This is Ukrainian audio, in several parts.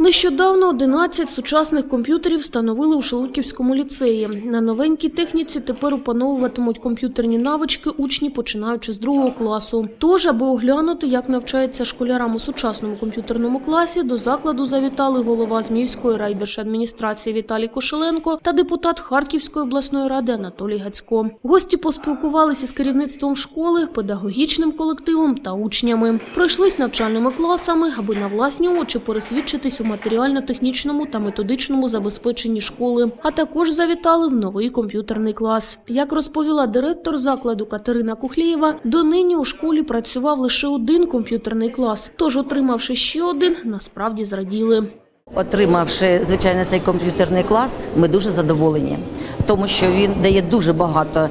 Нещодавно 11 сучасних комп'ютерів встановили у Шелудьківському ліцеї. На новенькій техніці тепер опановуватимуть комп'ютерні навички учні, починаючи з другого класу. Тож, аби оглянути, як навчається школярам у сучасному комп'ютерному класі, до закладу завітали голова Зміївської райдержадміністрації Віталій Кошеленко та депутат Харківської обласної ради Анатолій Гацько. Гості поспілкувалися з керівництвом школи, педагогічним колективом та учнями. Пройшлись навчальними класами, аби на власні очі пересвідчитись у матеріально-технічному та методичному забезпеченні школи, а також завітали в новий комп'ютерний клас. Як розповіла директор закладу Катерина Кухлієва, донині у школі працював лише один комп'ютерний клас. Тож, отримавши ще один, насправді зраділи. Отримавши звичайно цей комп'ютерний клас, ми дуже задоволені, тому що він дає дуже багато.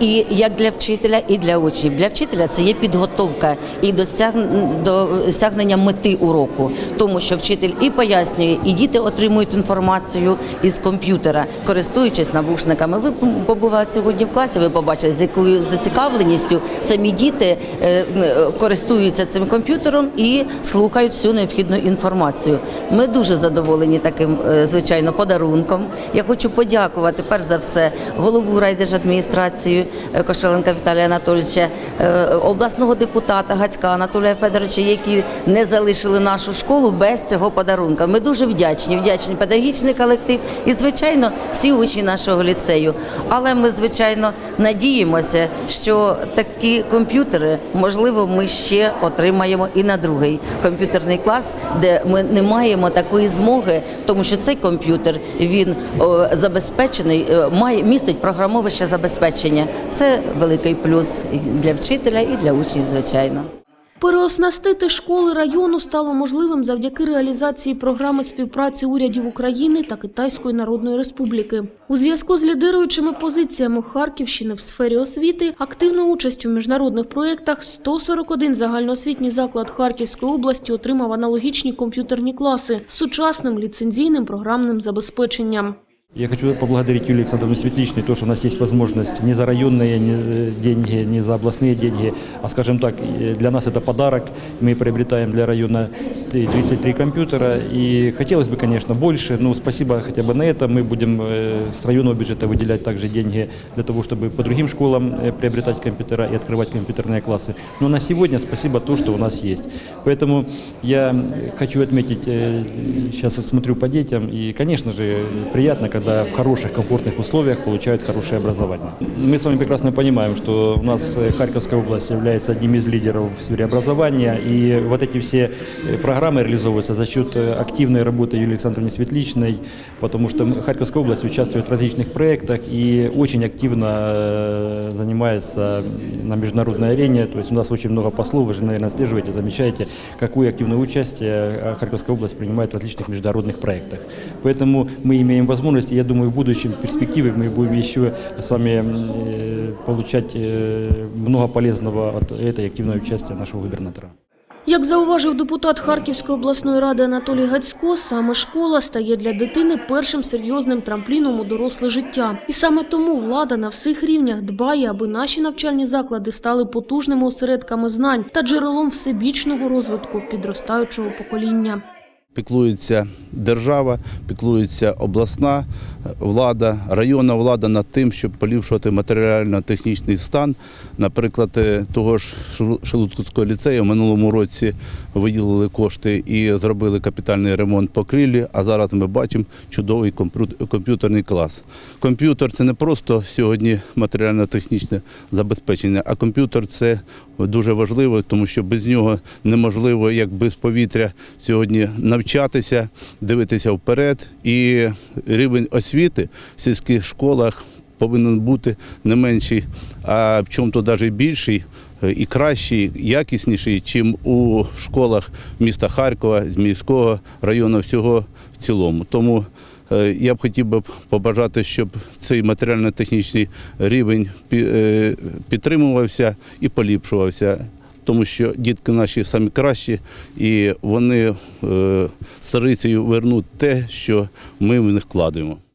І як для вчителя, і для учнів. Для вчителя це є підготовка і досяг- досягнення мети уроку, тому що вчитель і пояснює, і діти отримують інформацію із комп'ютера, користуючись навушниками. Ви побували сьогодні в класі, ви побачили, з якою зацікавленістю самі діти е, е, користуються цим комп'ютером і слухають всю необхідну інформацію. Ми дуже задоволені таким, е, звичайно, подарунком. Я хочу подякувати перш за все голову райдержадміністрації е, Кошеленка Віталія Анатолійовича, е, обласного депутата Гацька Анатолія Федоровича, які не залишили нашу школу без цього подарунка. Ми дуже вдячні, вдячні педагогічний колектив і, звичайно, всі учні нашого ліцею. Але ми, звичайно, надіємося, що такі комп'ютери, можливо, ми ще отримаємо і на другий комп'ютерний клас, де ми не маємо такої змоги, тому що цей комп'ютер він забезпечений, е, має містить програмовище забезпечення. Це великий плюс для вчителя і для учнів, звичайно. Переоснастити школи району стало можливим завдяки реалізації програми співпраці урядів України та Китайської Народної Республіки. У зв'язку з лідируючими позиціями Харківщини в сфері освіти, активну участь у міжнародних проєктах 141 загальноосвітній заклад Харківської області отримав аналогічні комп'ютерні класи з сучасним ліцензійним програмним забезпеченням. Я хочу поблагодарить Юлию Александровну Светличной, то, что у нас есть возможность не за районные э, деньги, не за областные деньги, а, скажем так, для нас это подарок. Мы приобретаем для района т- 33 компьютера. И хотелось бы, конечно, больше. Но спасибо хотя бы на это. Мы будем э, с районного бюджета выделять также деньги для того, чтобы по другим школам э, приобретать компьютера и открывать компьютерные классы. Но на сегодня спасибо то, что у нас есть. Поэтому я хочу отметить, сейчас смотрю по детям, и, конечно же, приятно, когда в хороших, комфортных условиях получают хорошее образование. Мы с вами прекрасно понимаем, что у нас э, Харьковская область является одним из лидеров в сфере образования, и вот эти все э, программы реализовываются за счет э, активной работы Юлии Александровны Светличной, потому что Харьковская область участвует в различных проектах и очень активно занимается на международной арене. То есть у нас очень много послов, вы же, наверное, отслеживаете, замечаете, какое активное участие Харьковская область принимает в различных международных проектах. Поэтому мы имеем возможность, и я думаю, в будущем в перспективе мы будем еще с вами э, получать э, много полезного от этой активного участия нашего губернатора. Як зауважив депутат Харківської обласної ради Анатолій Гацько, саме школа стає для дитини першим серйозним трампліном у доросле життя. І саме тому влада на всіх рівнях дбає, аби наші навчальні заклади стали потужними осередками знань та джерелом всебічного розвитку підростаючого покоління. Піклується держава, піклується обласна влада, районна влада над тим, щоб поліпшувати матеріально-технічний стан. Наприклад, е, того ж Шелу- Шелудківського ліцею в минулому році виділили кошти і зробили капітальний ремонт покрівлі, а зараз ми бачимо чудовий комп'ютерний клас. Комп'ютер це не просто сьогодні матеріально-технічне забезпечення, а комп'ютер це дуже важливо, тому що без нього неможливо, як без повітря, сьогодні навчатися, дивитися вперед. І рівень освіти в сільських школах повинен бути не менший, а в чому-то навіть більший. е, І кращий, якісніший, чим у школах міста Харкова, з міського району, всього в цілому. Тому е, я б хотів би побажати, щоб цей матеріально-технічний рівень е, підтримувався і поліпшувався. Тому що дітки наші самі кращі, і вони е, старицею вернуть те, що ми в них вкладаємо.